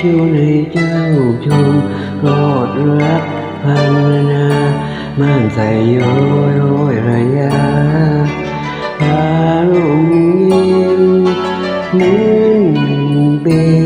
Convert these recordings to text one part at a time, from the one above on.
ชวนให้เจ้าชมโปรดรักพันนาม่านใส่โยโยยระยะพาลมเย็นเหมือนเป็น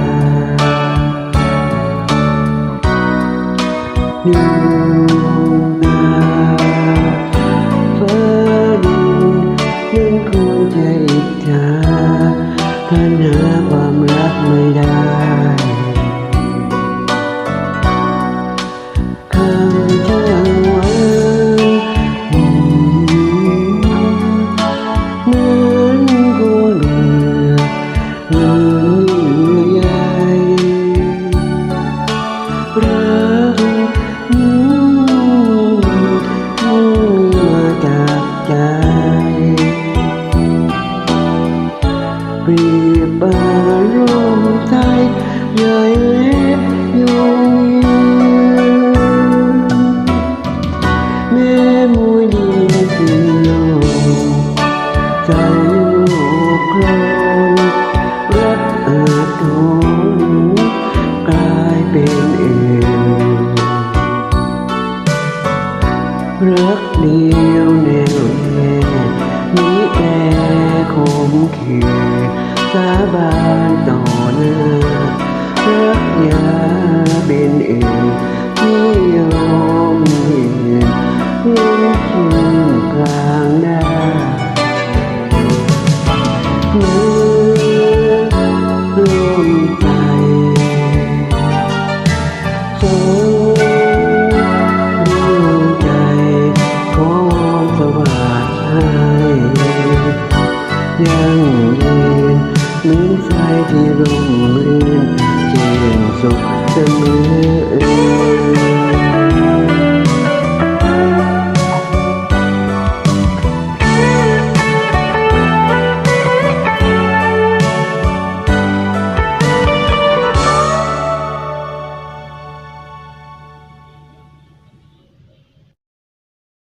Never. เปรีบอารมณ์ใจใหญ่เล็กยงแม่มวยดีสิโลใจลูกคลอนรักเอิดทนกลายเป็นเองรักเดียวแน่วแน่มีแต่ ขมขี่นสาบานต่อเน้ารักยาเป็นอื่นไม่ยอมเห็นเงินเพีกลางน้า